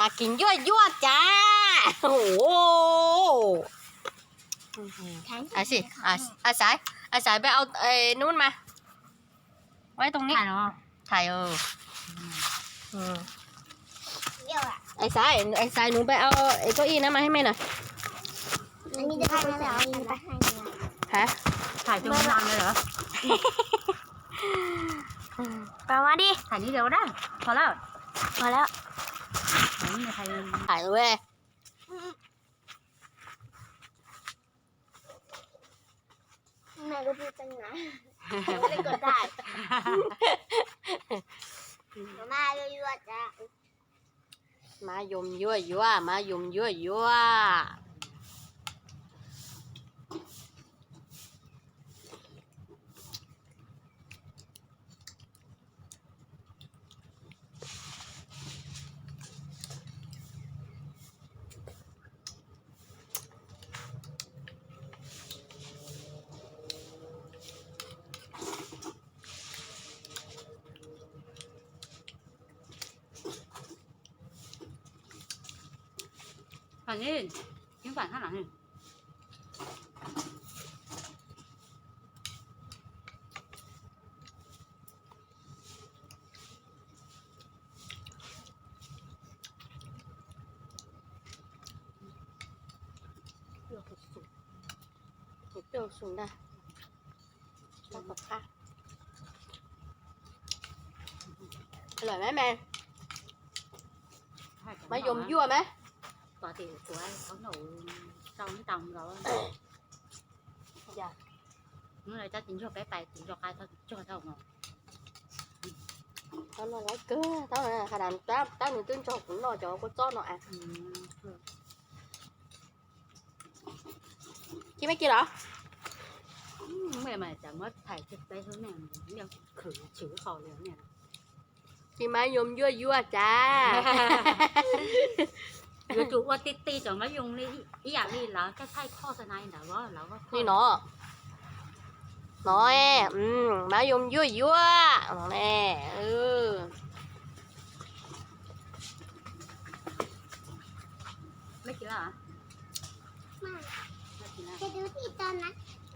มากินยั่วยั่วๆจ้า โอ้โหอะสิอะอาสายอาสายไปเอาไอ้นู่นมา ไว้ตรงนี้ ถ่ายเนาะถ่ายเอออืมเดี๋ยวอะไอ้สายไอ้สายหนูไปเอาไอ้เก้าอี้นั้นมาให้แม่หน่อย อันนี้จะให้แล้วอันนี้ไปให้เนี่ยฮะ ถ่ายจนนานเลยเหรอแปลว่าดิถ่ายนี้เดียวก็ได้พอแล้วพอแล้ว ไม่มีใครถ่ายเลยเว้ยแม่ก็พูดตั้งนานไม่ได้กดได้แม่ก็ยั่วจ้ะมายมยั่วยั่วมายมยั่วยั่ว ฝั่งนี้ยิ้มฝั่งข้างหลังนี่เปรี้ยวสุดเปรี้ยวสุดนะตักกับข้าวอร่อยไหมแม่มายมยั่วไหม tòa thể của anh có nấu xong tầm rồi dạ. Này ta tính cho bé bài tính cho cái thôi cho thầu rồi tao nó lấy cơ tao là hà đàn tao tao mình tin cho cũng lo cho có cho nó à chị mấy kia đó? Ừ, mẹ mà chả mất thải thực đây thứ này mình đang khử chữ khó nữa nè chị mai nhôm vua vua cha 有主我滴滴怎么用力一压力然后再太靠着那里了，我然后นี่เนาะเนาะแออืมมายมยั่วยั่วนาะแน่เอ่กินละไม่จะดูที่ตอนนั้น